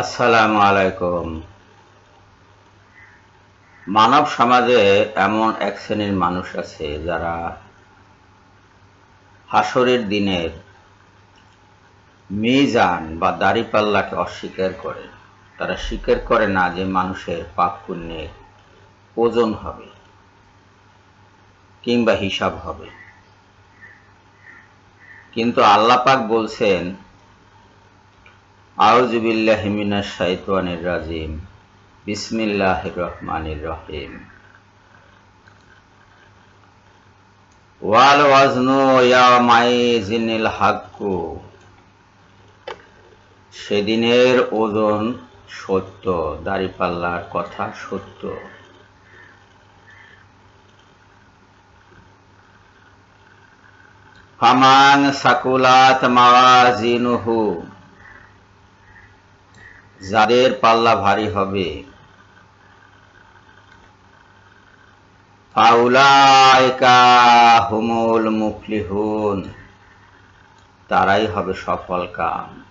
আসসালামু আলাইকুম। মানব সমাজে এমন এক শ্রেণির মানুষ আছে যারা হাসরের দিনের মিজান বা দাড়িপাল্লাকে অস্বীকার করে। তারা স্বীকার করে না যে মানুষের পাপ পুণ্যের ওজন হবে কিংবা হিসাব হবে। কিন্তু আল্লাহ পাক বলছেন আউযু বিল্লাহি মিনাশ শাইতানির রাজিম। বিসমিল্লাহির রহমানির রহিম। ওয়াল ওয়াজনু ইয়ামাইজিনিল হাক্কু। সেদিনের ওজন সত্য, দাড়িপাল্লার কথা সত্য। ফামান সাকুলাত মাওয়াজিনুহু। যাদের পাল্লা ভারী হবে। ফাউলাইকা হুমুল মুফলিহুন। তারাই হবে সফল কাম।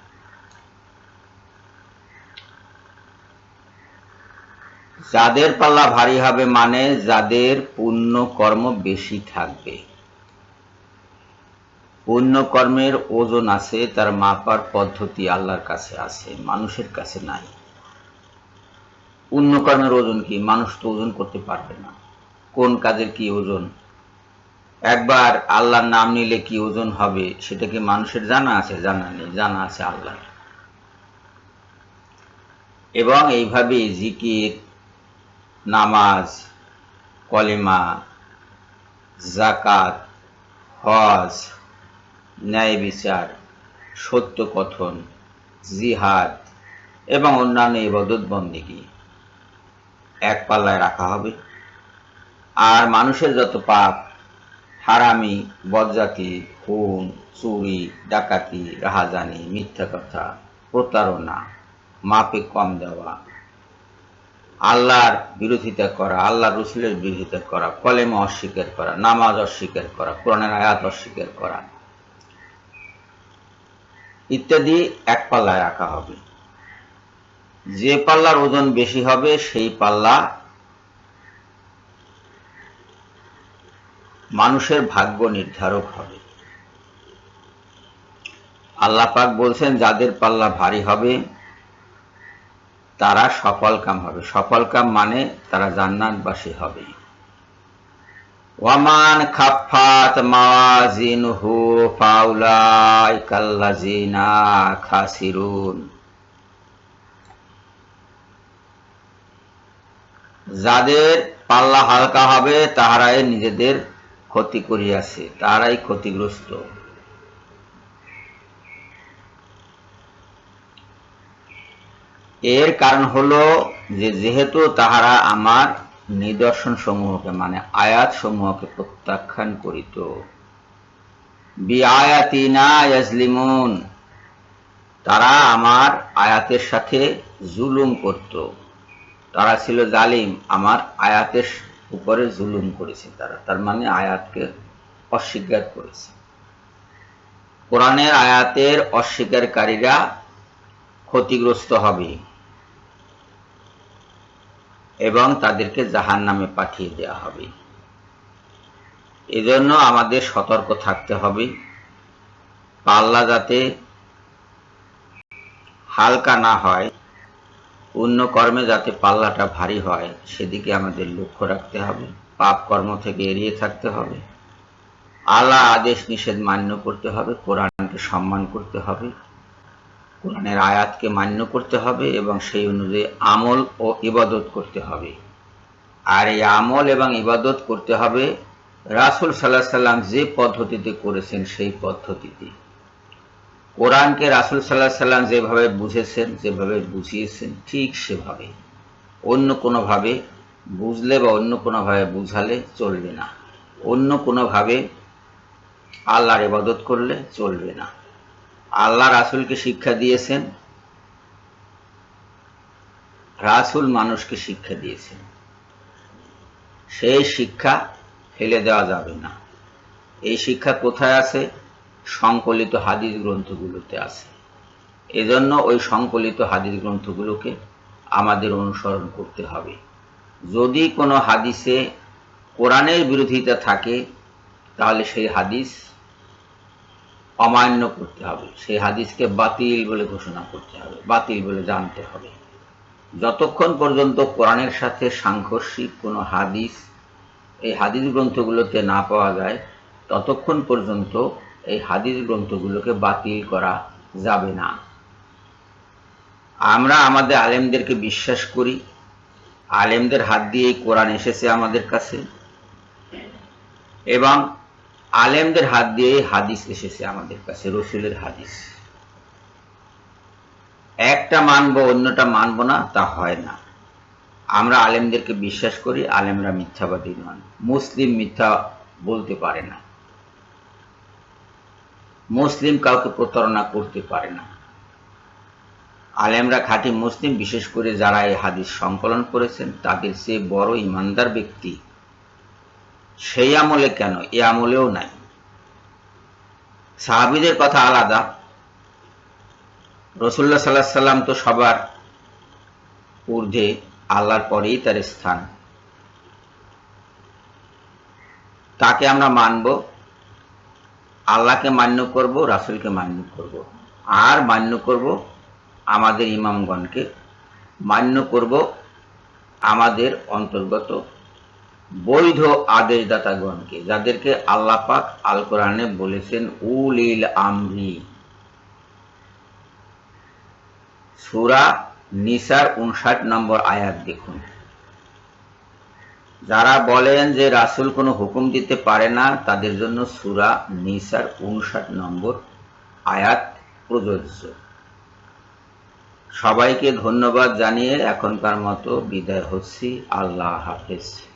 যাদের পাল্লা ভারী হবে মানে যাদের পুণ্য কর্ম বেশি থাকবে। পুণ্য কর্মের ওজন আছে, তার মাপার পদ্ধতি আল্লাহর কাছে আছে, মানুষের কাছে নাই। পুণ্য কর্মের ওজন কি? মানুষ তো ওজন করতে পারবে না। কোন কাজের কি ওজন? একবার আল্লাহর নাম নিলে কি ওজন হবে, সেটা কি মানুষের জানা আছে? জানা নেই, জানা আছে আল্লাহ এবং এইভাবে জিকির, নামাজ, কলেমা জাকাত হজ ন্যায় বিচার, সত্য কথন, জিহাদ এবং অন্যান্য ইবাদত বন্দিগি এক পাল্লায় রাখা হবে। আর মানুষের যত পাপ, হারামি বদজাতি খুন, চুরি, ডাকাতি, রাহাজানি, মিথ্যা কথা, প্রতারণা, মাপে কম দেওয়া, আল্লাহর বিরোধিতা করা আল্লাহ রসুলের বিরোধিতা করা, কলেমা অস্বীকার করা, নামাজ অস্বীকার করা, কোরআনের আয়াত অস্বীকার করা ইত্যাদি এক পাল্লায় রাখা হবে। যে পাল্লার ওজন বেশি হবে, সেই পাল্লা মানুষের ভাগ্য নির্ধারক হবে। আল্লাহ পাক বলছেন, যাদের পাল্লা ভারী হবে, তারা সফল কাম হবে। সফল কাম মানে তারা জান্নাতবাসী হবে। ওয়ামান খাফাত মাওয়াজিনহু ফাউলাইকাল্লাযিনা খাসিরুন। যাদের পাল্লা হালকা হবে, তাহারাই নিজেদের ক্ষতি করিয়াছে, তাহারাই ক্ষতিগ্রস্ত। এর কারণ হলো যে, যেহেতু তাহারা আমার নিদর্শন সমূহকে মানে আয়াত সমূহকে প্রত্যাখ্যান করিত। তারা আমার আয়াতের সাথে জুলুম করত। তারা ছিল জালিম, আমার আয়াতের উপরে জুলুম করেছে তারা। তার মানে আয়াতকে অস্বীকার করেছে। কোরআনের আয়াতের অস্বীকারীরা ক্ষতিগ্রস্ত হবে। এবং তাদেরকে জাহান নামে পাঠিয়ে দেওয়া হবে। এজন্য আমাদের সতর্ক থাকতে হবে। পাল্লা যাতে হালকা না হয়, অন্য কর্মে যাতে পাল্লাটা ভারী হয়, সেদিকে আমাদের লক্ষ্য রাখতে হবে। পাপ কর্ম থেকে এড়িয়ে থাকতে হবে। আলা আদেশ নিষেধ মান্য করতে হবে, কোরআনকে সম্মান করতে হবে। কোরআনের আয়াতকে মান্য করতে হবে এবং সেই অনুযায়ী আমল ও ইবাদত করতে হবে। আর এই আমল এবং ইবাদত করতে হবে রাসুল সাল্লাহ সাল্লাম যে পদ্ধতিতে করেছেন সেই পদ্ধতিতে। কোরআনকে রাসুল সাল্লাহ সাল্লাম যেভাবে বুঝেছেন, যেভাবে বুঝিয়েছেন, ঠিক সেভাবে। অন্য কোনোভাবে বুঝলে বা অন্য কোনোভাবে বুঝালে চলবে না। অন্য কোনোভাবে আল্লাহর ইবাদত করলে চলবে না। আল্লাহ রাসুলকে শিক্ষা দিয়েছেন, রাসুল মানুষকে শিক্ষা দিয়েছেন। সেই শিক্ষা ফেলে দেওয়া যাবে না। এই শিক্ষা কোথায় আছে? সংকলিত হাদিস গ্রন্থগুলোতে আছে। এজন্য ওই সংকলিত হাদিস গ্রন্থগুলোকে আমাদের অনুসরণ করতে হবে। যদি কোনো হাদিসে কোরআনের বিরোধিতা থাকে, তাহলে সেই হাদিস অমান্য করতে হবে। সেই হাদিসকে বাতিল বলে ঘোষণা করতে হবে, বাতিল বলে জানতে হবে। যতক্ষণ পর্যন্ত কোরআনের সাথে সাংঘর্ষিক কোনো হাদিস, এই হাদিস গ্রন্থগুলোতে না পাওয়া যায়, ততক্ষণ পর্যন্ত এই হাদিস গ্রন্থগুলোকে বাতিল করা যাবে না। আমরা আমাদের আলেমদেরকে বিশ্বাস করি। আলেমদের হাত দিয়েই কোরআন এসেছে আমাদের কাছে। এবং আলেমদের হাত দিয়েই হাদিস এসেছে আমাদের কাছে, রসুলের হাদিস। একটা মানব, অন্যটা মানব না, তা হয় না। আমরা আলেমদেরকে বিশ্বাস করি, আলেমরা মিথ্যাবাদী নন। মুসলিম মিথ্যা বলতে পারে না। মুসলিম কাউকে প্রতারণা করতে পারে না। আলেমরা খাঁটি মুসলিম, বিশেষ করে যারা এই হাদিস সংকলন করেছেন, তাদের সে বড় ইমানদার ব্যক্তি সেই আমলে কেন? এ আমলেও নাই। সাহাবিদের কথা আলাদা। রসুল্লাহ সাল্লাহ সাল্লাম তো সবার ঊর্ধ্বে আল্লাহর পরেই তার স্থান। তাকে আমরা মানব, আল্লাহকে মান্য করব, রাসুলকে মান্য করব। আর মান্য করব আমাদের ইমামগণকে। মান্য করব আমাদের অন্তর্গত বৈধ আদেশদাতাগণকে, যাদেরকে আল্লাহ পাক আল কোরআনে বলেছেন, উলিল আমরি। সুরা নিসার উনষাট নম্বর আয়াত দেখুন। যারা বলেন যে রাসুল কোনো হুকুম দিতে পারে না, তাদের জন্য সুরা নিসার উনষাট নম্বর আয়াত প্রযোজ্য। সবাইকে ধন্যবাদ জানিয়ে এখনকার মতো বিদায় হচ্ছি। আল্লাহ হাফেজ।